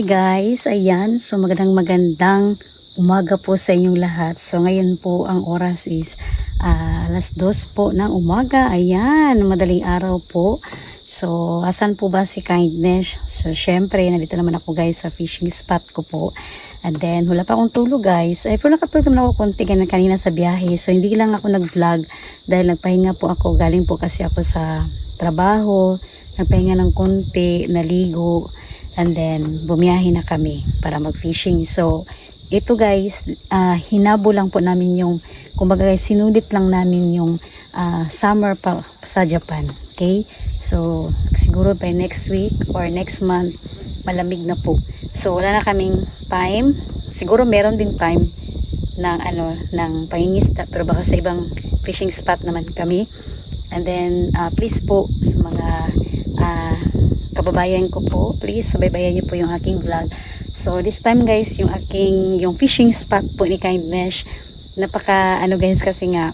Hi guys, ayan. So magandang magandang umaga po sa inyong lahat. So ngayon po ang oras is ah, alas dos po ng umaga. Ayan, madaling araw po. So asan po ba si Kindness? So syempre, nandito naman ako guys sa fishing spot ko po. And then, wala pa akong tulog guys. Ay, pero nakatulog naman ako konti ganun kanina sa biyahe. So hindi lang ako nag-vlog dahil nagpahinga po ako. Galing po kasi ako sa trabaho. Nagpahinga ng konti, naligo. And then, bumiyahe na kami para mag-fishing. So, ito guys, ah, hinabo lang po namin yung, kumbaga guys, sinulit lang namin yung ah, summer pa sa Japan. Okay? So, siguro by next week or next month, malamig na po. So, wala na kaming time. Siguro meron din time ng ano ng pangingisda pero baka sa ibang fishing spot naman kami and then ah, please po sa mga kababayan ko po please sabaybayan niyo po yung aking vlog. So this time guys yung aking yung fishing spot po ni Kindness napaka ano guys kasi nga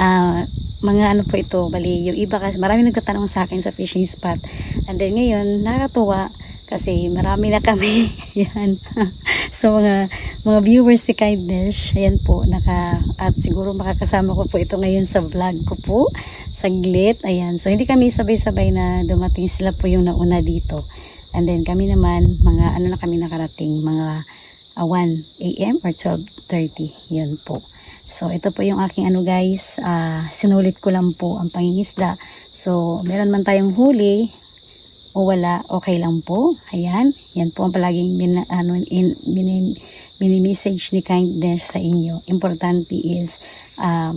ah, mga ano po ito bali yung iba kasi marami nagtatanong sa akin sa fishing spot. And then ngayon nakakatuwa kasi marami na kami yan. So mga mga viewers ni Kindness ayan po naka at siguro makakasama ko po ito ngayon sa vlog ko po saglit. Ayan. So hindi kami sabay-sabay na dumating. Sila po yung nauna dito. And then kami naman mga ano na kami nakarating? Mga ah, 1 a.m. or 12.30 yun po. So ito po yung aking ano guys. Ah, sinulit ko lang po ang pangingisda. So meron man tayong huli o wala, okay lang po. Ayan, yan po ang palaging min, ano, in, min, mini-message ni kindness sa inyo. Importante is um,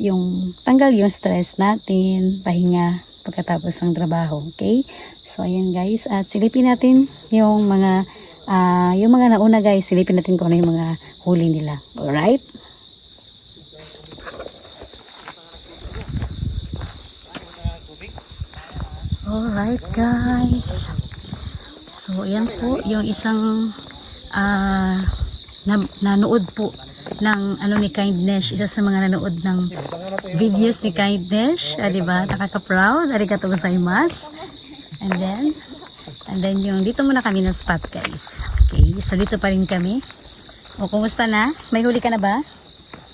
yung tanggal yung stress natin, pahinga pagkatapos ng trabaho. Okay? So, ayan guys. At silipin natin yung mga ah, yung mga nauna guys, silipin natin kung ano yung mga huli nila. Alright? Alright guys. So ayan po yung isang ah na, nanood po ng ano ni Kindness, isa sa mga nanood ng videos ni Kindness, ah, di ba? Nakaka-proud, arigato gozaimasu. And then and then yung dito muna kami ng spot guys. Okay, so dito pa rin kami. O kumusta na? May huli ka na ba?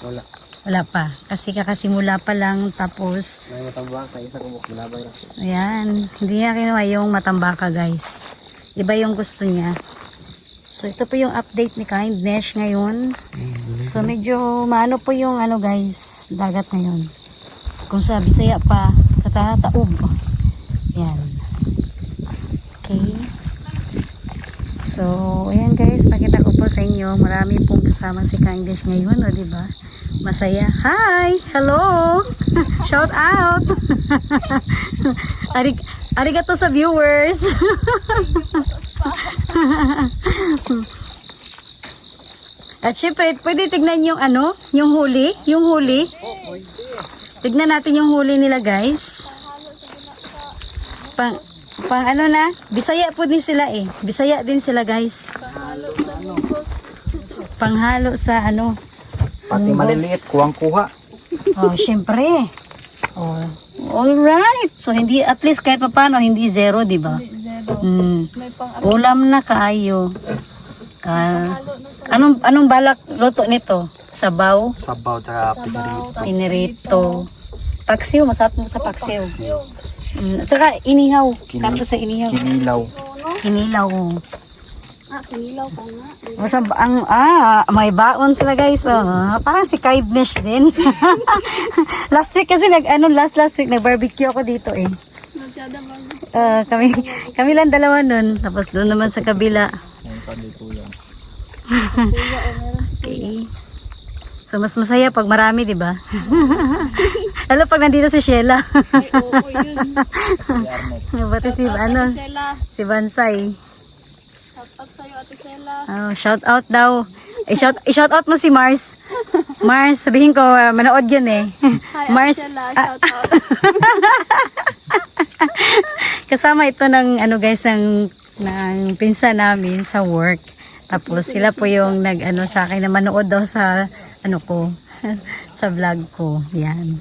Wala. Wala pa. Kasi kakasimula pa lang tapos May matambang sa isa kumuk malabay na. Ayan, hindi niya kinuha yung matambaka guys. Iba yung gusto niya. So ito po yung update ni Kindness ngayon. So medyo maano po yung ano guys, dagat ngayon. Kung sa Bisaya pa, katataob. Yan. Okay. So, ayan guys, pakita ko po sa inyo. Marami pong kasama si Kindness ngayon, o diba? Masaya. Hi! Hello! Shout out! Arig arigato sa viewers. At syempre, pwede tignan yung ano, yung huli, yung huli. Tignan natin yung huli nila, guys. Pang, pang ano na, Bisaya po din sila eh. Bisaya din sila, guys. Panghalo sa ano. Pati maliliit, kuwang-kuha. Oh, syempre. Oh. All right. So hindi at least kahit papaano hindi zero, 'di ba? Mm. Ulam na kaayo. Ah, anong anong balak luto nito? Sabaw, Sabaw tsaka pinirito. pinirito. Paksiw, masarap mo sa paksiw. Mm. At saka inihaw. Sarap sa inihaw. Kinilaw. Kinilaw. Basta ang ah, may baon sila guys. Oh, parang si Kindness din. last week kasi nag ano last last week nag barbecue ako dito eh. Ah, kami kami lang dalawa nun. Tapos doon naman sa kabila. Yan. Okay. So mas masaya pag marami, 'di ba? Lalo pag nandito si Sheila. Oo, yun. Pati si ano, si Bansay. shoutout sa'yo, Ate Sela. Oh, shout out daw. I-shout, i-shout out mo si Mars. Mars, sabihin ko, uh, manood yun eh. Hi, Mars, Sela, ah, shoutout. kasama ito ng ano guys, ng, ng pinsa namin sa work. Tapos sila po yung nag ano sa akin na manood daw sa ano ko, sa vlog ko. Yan.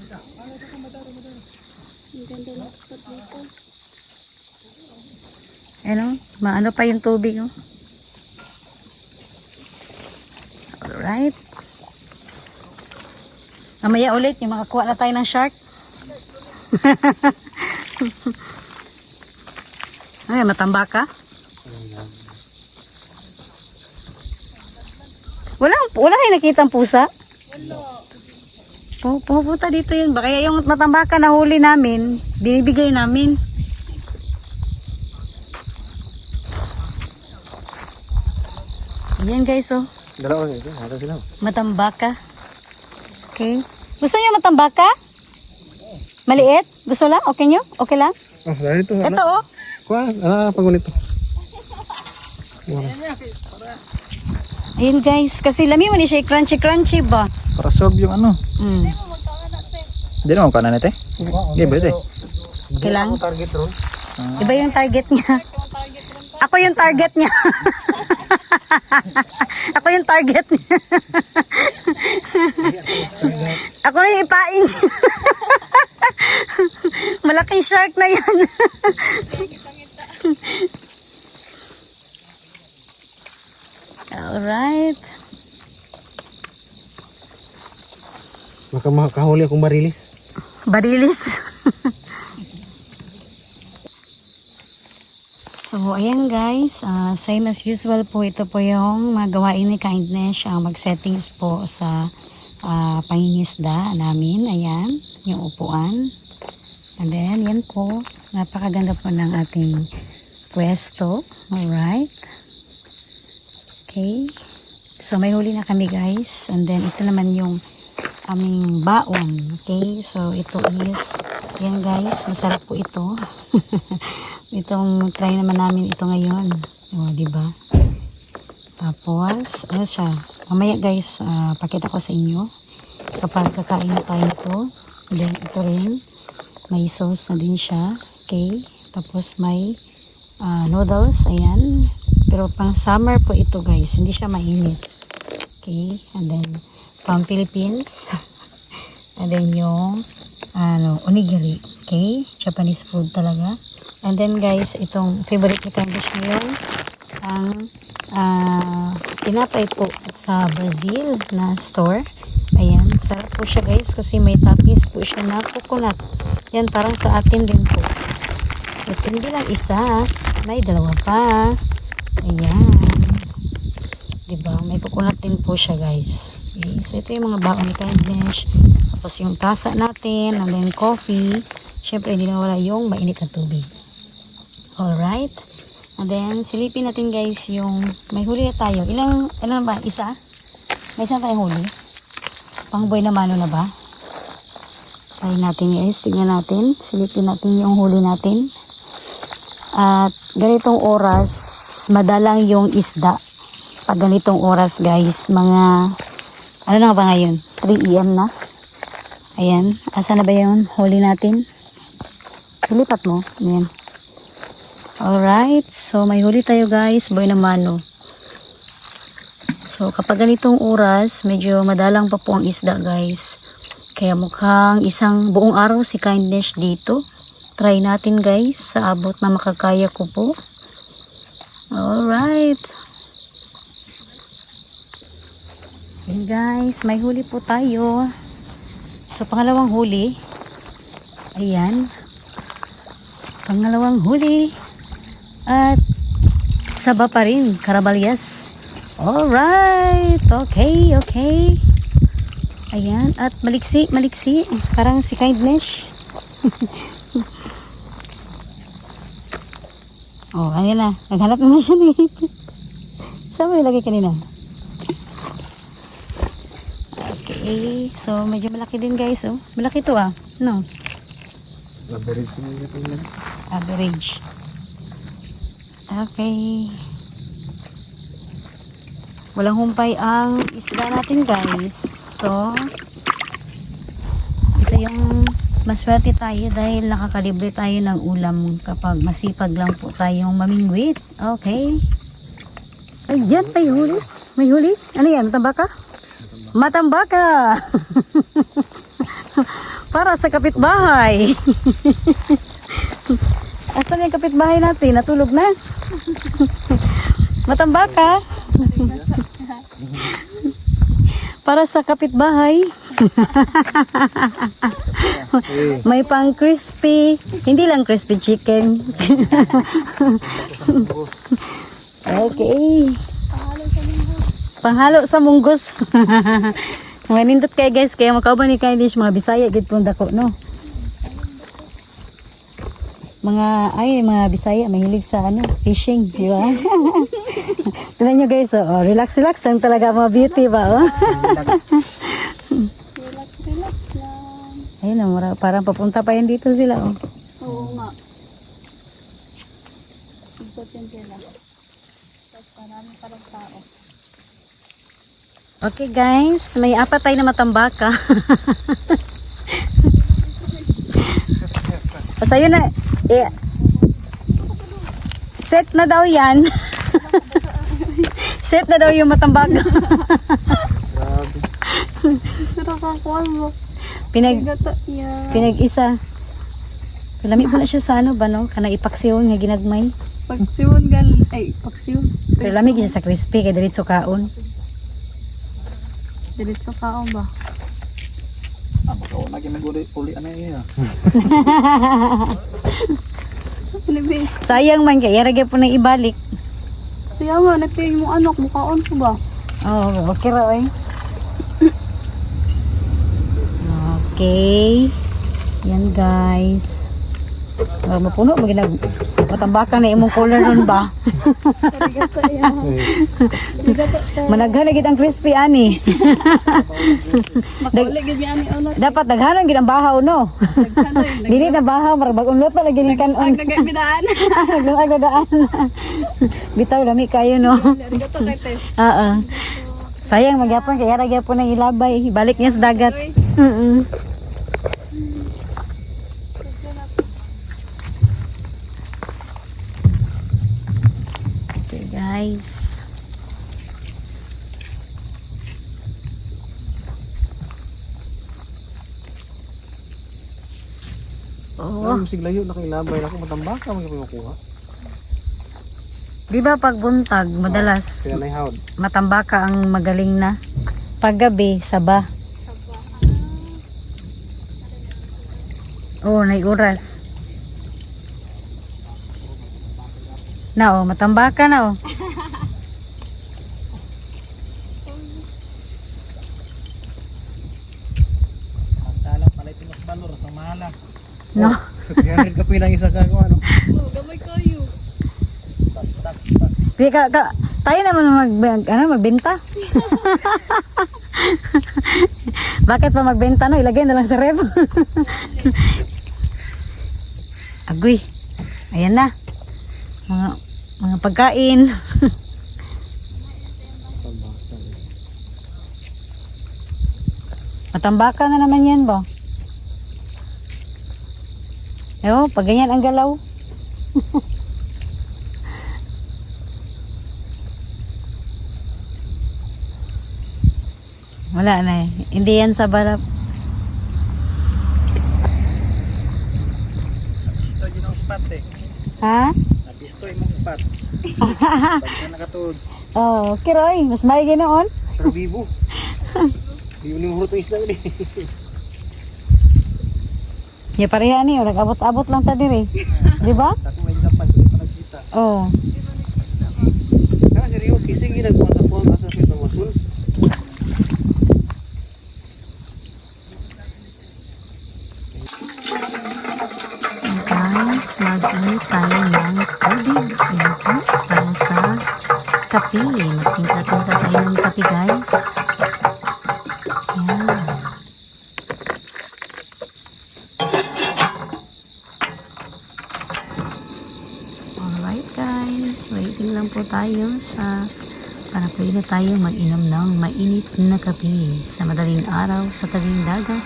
Ano? Maano pa yung tubig, oh. Alright. Mamaya ulit, yung makakuha na tayo ng shark. Ay, matamba ka? Wala, wala kayo nakitang pusa? Pu- Pumupunta dito yun. Baka yung matambaka na huli namin, binibigay namin. Ayan guys, oh. Dalawa sila. Matambaka. Okay. Gusto niyo matambaka? Maliit? Gusto lang? Okay nyo? Okay lang? Ah, dahil ito. Ito, oh. Kuha, ano pag ganito? Ayun guys, kasi lami mo ni siya crunchy-crunchy ba? Para solve yung ano. Mm. Hindi naman ka na nete. Hindi, pwede. Okay lang? Target ron. Iba yung target niya. Ako yung target niya. Ako yung target niya. Ako na yung ipain niya. Malaking shark na yan. Alright. Maka makahuli akong barilis. Barilis. So, ayan guys. ah, same as usual po. Ito po yung mga gawain ni Kindness. Ang mag-settings po sa uh, pangingisda namin. Ayan. Yung upuan. And then, yan po. Napakaganda po ng ating pwesto. Alright. Okay. So, may huli na kami guys. And then, ito naman yung aming baon. Okay, so ito is, yan guys, masarap po ito. Itong try naman namin ito ngayon. O, di ba? Tapos, ano siya? Mamaya guys, ah, pakita ko sa inyo. Kapag kakain na tayo ito. Then, ito rin. May sauce na din siya. Okay. Tapos, may ah, noodles. Ayan. Pero pang summer po ito guys. Hindi siya mainit. Okay. And then, from Philippines. And then yung ano, onigiri. Okay? Japanese food talaga. And then guys, itong favorite ni Candice ngayon, ang ah, tinapay po sa Brazil na store. Ayan, sarap po siya guys kasi may toppings po siya na coconut. Yan, parang sa atin din po. At hindi lang isa, may dalawa pa. Ayan. Diba? May coconut din po siya guys. Okay. So ito yung mga baon ni. Tapos yung tasa natin, and then coffee. Siyempre hindi na wala yung mainit na tubig. Alright. And then silipin natin guys yung may huli na tayo. Ilang, ilan ba? Isa? May isang tayong huli? Pang boy na mano na ba? Try natin guys. Tignan natin. Silipin natin yung huli natin. At ganitong oras, madalang yung isda. Pag ganitong oras guys, mga, ano na ba ngayon? 3 AM na. Ayan, asa na ba yung huli natin? Ilipat mo. Ayan. Alright, so may huli tayo guys, boy na mano. So kapag ganitong oras, medyo madalang pa po ang isda guys. Kaya mukhang isang buong araw si kindness dito. Try natin guys, sa abot na makakaya ko po. Alright. Ayan guys, may huli po tayo. So pangalawang huli. Ayan. Pangalawang huli. At saba pa rin, karabalyas. Alright. Okay, okay. Ayan. At maliksi, maliksi. Parang si kindness. oh, ayan na. Naghanap naman siya ni Saan mo ilagay kanina? Okay. So, medyo malaki din guys. Oh. Malaki to ah. No? Average. Average. Okay. Walang humpay ang isda natin guys. So, ito yung maswerte tayo dahil nakakalibre tayo ng ulam kapag masipag lang po tayong mamingwit. Okay. Ayan, may huli. May huli. Ano yan? Matambaka? Matambaka! Para sa kapitbahay. Asan yung kapitbahay natin? Natulog na? Matambaka? Para sa kapitbahay. May pang crispy. Hindi lang crispy chicken. okay. Panghalo sa munggos. Mga nindot kay guys, kaya makauban ni kayo mga bisaya gid pong dako no. Mga ay mga bisaya mahilig sa ano, fishing, di ba? Tingnan nyo guys, oh, relax relax lang talaga mga beauty ba oh. Relax, relax lang. Ayun na, mura- parang papunta pa yan dito sila oh. Oo nga. Ikot yan sila. Tapos marami parang tao. Okay guys, may apat tayo na matambaka. Sa'yo na, eh, set na daw yan. set na daw yung mo. Pinag, pinag-isa. Lami po na siya sa ano ba no? Kanang ipaksiyon nga ginagmay. Pagsiwon gan. Ay, pagsiwon. Pero lami gisa sa crispy kay diretso kaon. Diretso ka ba? Ah, baka una ginaguli uli ano yun ba? Sayang man kay yaragya po na ibalik. Kaya nga, nagtingin mo anak, mukhaon ko ba? Oh, okay ra oy. Okay. Yan guys. Oh, mapuno mo ginag matambakan na imong color nun ba? Managhan na gid ang crispy ani. Ni anak. Dapat daghanon gid ang bahaw no. Dili na bahaw mar bagong luto lagi ni kanon. Nagagabidaan. Naglang agadaan. Bitaw lami kayo no. Gata kay te. Oo. Sayang magyapon kaya ra gyapon ang ilabay. Balik niya sa dagat. Mm. Okay guys. Oh, Ang siglayo na kay labay ako matambaka mo yung makuha. di ba pag buntag madalas na hawd. matambaka ang magaling na. Paggabi, saba. Oh, nay oras. Na oh, matambaka na oh. Magtalang pala ito balor sa mahala. No. Kaya rin kapi lang isa ka kung ano. Oh, gamay kayo. Di ka, ka, tayo naman mag, ano, magbenta. Bakit pa magbenta no? Ilagay na lang sa ref. Agoy. Ayan na. Mga mga pagkain. Matambaka na naman yan ba? Ewan, pag ganyan ang galaw. Wala na eh. Hindi yan sa barap. Napisto yun ang spot eh. Ha? Napisto yung spot. Pag ka nakatuod. Oh, okay Roy. Mas may ginoon. Pero bibo. Yun yung hurot ng isla yun eh. Ya pareha ni, nag-abot-abot lang ta diri. Di ba? Oh. Ito. Guys, mag-init tayo ng tubig. Po, para sa kape. Magtimpla-timpla tayo ng kape guys. Ayan. Alright waiting lang po tayo sa para pwede tayo mag-inom ng mainit na kape sa madaling araw sa tabing dagat.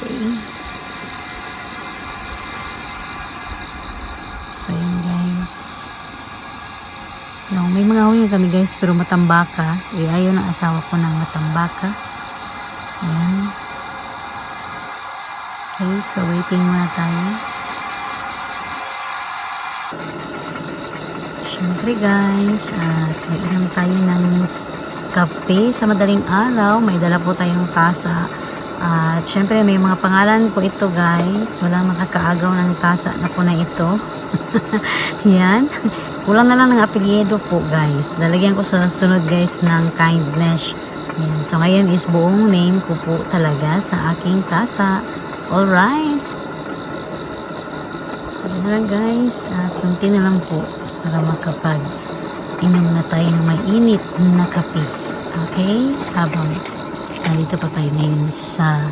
okay. So yun guys. Yung, may mga huwi kami guys pero matambaka. Eh, ayaw ng asawa ko ng matambaka. Ayan. Okay, so waiting muna tayo. Syempre guys, at nainom tayo ng kape sa madaling araw. May dala po tayong tasa. At syempre may mga pangalan po ito guys. Walang makakaagaw ng tasa na po na ito. Yan. Kulang na lang ng apelyido po guys. Lalagyan ko sa sunod guys ng kindness. Yan. So ngayon is buong name ko po talaga sa aking tasa. Alright. Yan na lang guys. At kunti na lang po para makapag inom na tayo ng mainit na kape. Okay? Habang nandito pa tayo ngayon sa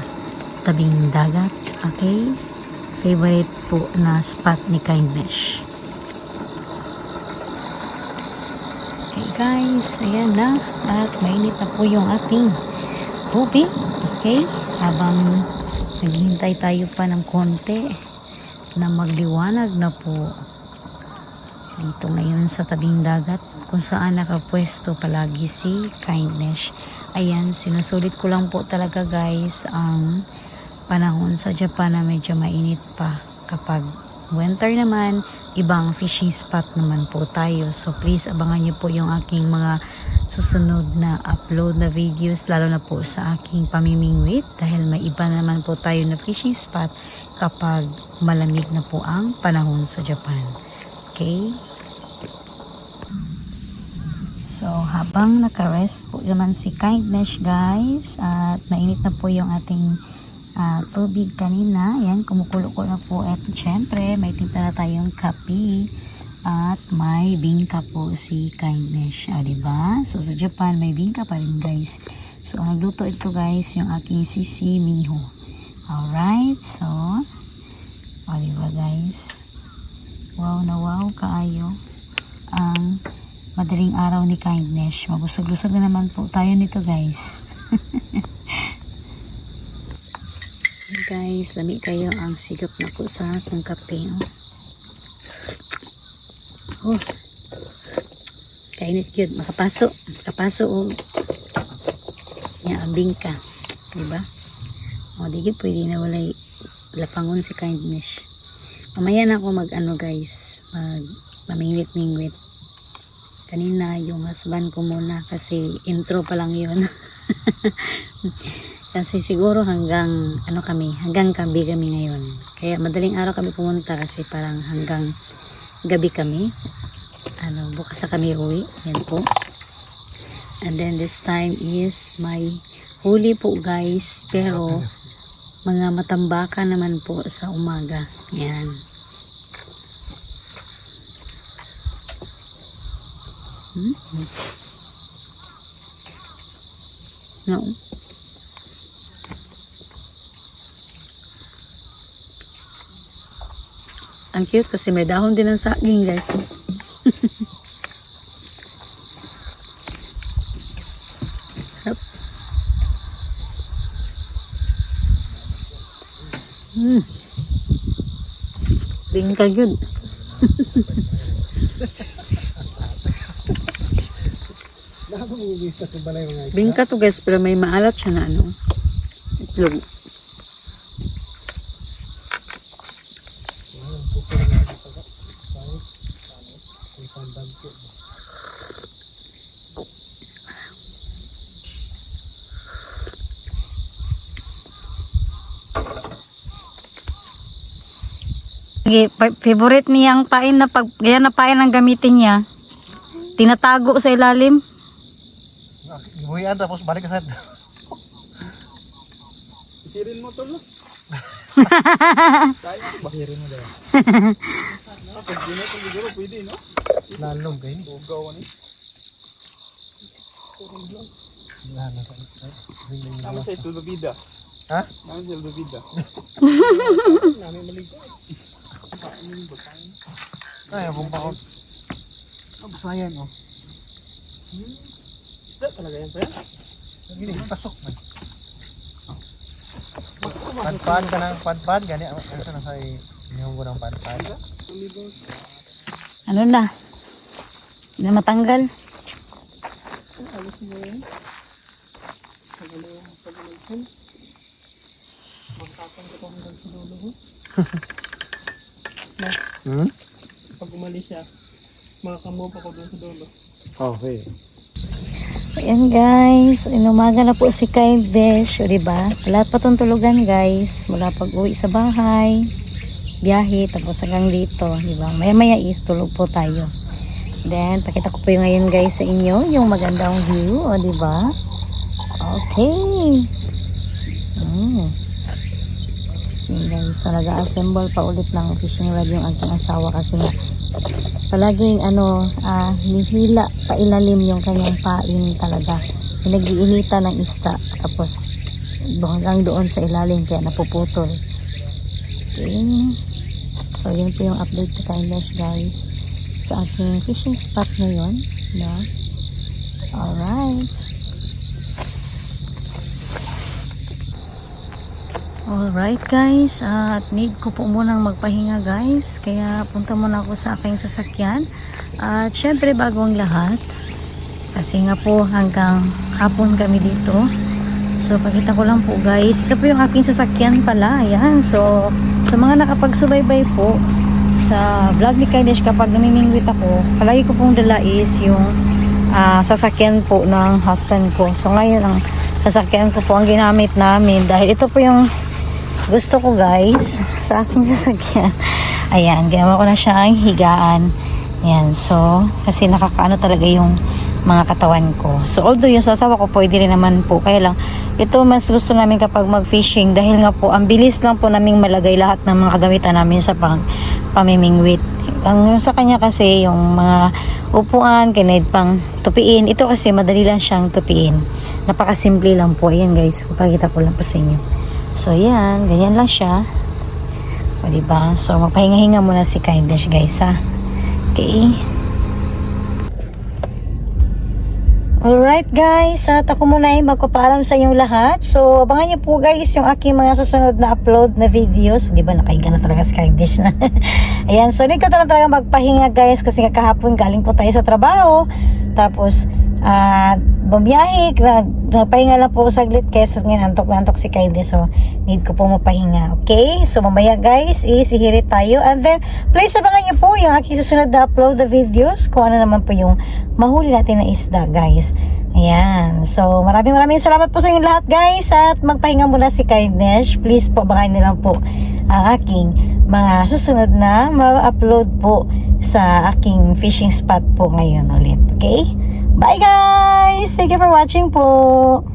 tabing dagat. Okay? Favorite po na spot ni Kindness. Okay guys, ayan na. At mainit na po yung ating tubig. Okay? Habang naghihintay tayo pa ng konti na magliwanag na po dito ngayon sa tabing dagat kung saan nakapwesto palagi si Kindness. Ayan, sinusulit ko lang po talaga guys ang panahon sa Japan na medyo mainit pa. Kapag winter naman, ibang fishing spot naman po tayo. So please abangan niyo po yung aking mga susunod na upload na videos lalo na po sa aking pamimingwit dahil may iba naman po tayo na fishing spot kapag malamig na po ang panahon sa Japan. Okay? So, habang naka-rest po naman si Kindness guys at mainit na po yung ating ah, tubig kanina. Yan, kumukulo na po. At syempre, may na tayong kape at may bingka po si Kindness. Ah, diba? So, sa Japan, may bingka pa rin guys. So, ang nagluto ito guys, yung aking sisi miho. Alright, so, o diba guys? Wow na wow kaayo ang madaling araw ni kindness. Mabusog-lusog na naman po tayo nito guys. guys, lami kayo ang sigap na po sa ating kape. Oh. oh. Kainit yun. Makapaso. Makapaso o yan, abing ka. Diba? O, di gyud pwede na walay lapangon si kindness. Mamaya na ako mag ano guys, mag mamingwit-mingwit. Kanina yung husband ko muna kasi intro pa lang yun. kasi siguro hanggang ano kami, hanggang gabi kami ngayon. Kaya madaling araw kami pumunta kasi parang hanggang gabi kami. Ano, bukas na kami uwi. Yan po. And then this time is my huli po guys. Pero mga matambakan naman po sa umaga. Yan. Hmm? No. Ang cute kasi may dahon din ng saging guys. Yun. Balay mga isda. Bingka to guys, pero may maalat siya na ano. Itlog. Sige, pa- favorite niya ang pain na pag yan na pain ang gamitin niya. Tinatago sa ilalim. Gibuhian tapos balik ka sa... Isirin mo to no? Bahirin mo daw. Pag ginito siguro pwede no? Lalong kayo ni. Ugaw ni. Lalo sa Namin sa Sulubida. Ha? Namin sa Sulubida. Namin maligo. Ay, abong pa ko. Ah, basayan oh. Isda talaga yan, sir? Gini, pasok man. Padpad ka ng padpad, gani ano na sa inihong ko ng padpad. Ano na? Hindi na matanggal. Hmm? Pag umalis siya, Makakamove ako doon sa dulo. Okay. Ayan guys, inumaga na po si Kindness, o diba? Wala pa tong tulugan guys, mula pag uwi sa bahay, biyahe, tapos hanggang dito, diba? Maya maya is tulog po tayo. Then, pakita ko po yung ngayon guys sa inyo, yung magandang view, o diba? Okay. Mm. So guys, so nag-assemble pa ulit ng fishing rod yung aking asawa kasi nga palaging ano, ah, nihila pa ilalim yung kanyang pain talaga. Pinag-iinita ng isda tapos hanggang doon sa ilalim kaya napuputol. Okay. So yun po yung update to kindness guys sa aking fishing spot ngayon. No? Alright. Alright guys, at need ko po munang magpahinga guys, kaya punta muna ako sa aking sasakyan. At syempre bago ang lahat, kasi nga po hanggang hapon kami dito. So pakita ko lang po guys, ito po yung aking sasakyan pala, ayan. So sa mga nakapagsubaybay po sa vlog ni Kaidesh kapag namimingwit ako, palagi ko pong dala is yung ah, sasakyan po ng husband ko. So ngayon ang sasakyan ko po ang ginamit namin dahil ito po yung gusto ko guys sa aking sasakyan. Ayan ginawa ko na siyang higaan. Yan so kasi nakakaano talaga yung mga katawan ko. So although yung sasawa ko pwede rin naman po. Kaya lang ito mas gusto namin kapag mag fishing dahil nga po ang bilis lang po naming malagay lahat ng mga kagamitan namin sa pang pamimingwit. Ang sa kanya kasi yung mga upuan kinaid pang tupiin. Ito kasi madali lang siyang tupiin. Napakasimple lang po. Ayan guys papakita ko lang po sa inyo So, yan. Ganyan lang siya. O, diba? So, magpahinga-hinga muna si Kindness, guys, ha? Okay. Alright guys, at ako muna ay magpapaalam sa inyong lahat. So, abangan niyo po guys yung aking mga susunod na upload na videos. Di ba nakahiga na talaga si Kindness na. Ayan, so hindi ko na talaga magpahinga guys kasi nga kahapon galing po tayo sa trabaho. Tapos, at bumiyahe, nag, nagpahinga lang po saglit kasi ngayon antok na antok si Kylie so need ko po mapahinga okay? So mamaya guys isihirit tayo and then please abangan nyo po yung aking susunod na upload the videos kung ano naman po yung mahuli natin na isda guys. Ayan. So maraming maraming salamat po sa inyong lahat guys at magpahinga muna si Kindness please po abangan nyo lang po ang aking mga susunod na ma-upload po sa aking fishing spot po ngayon ulit okay Bye guys! Thank you for watching po!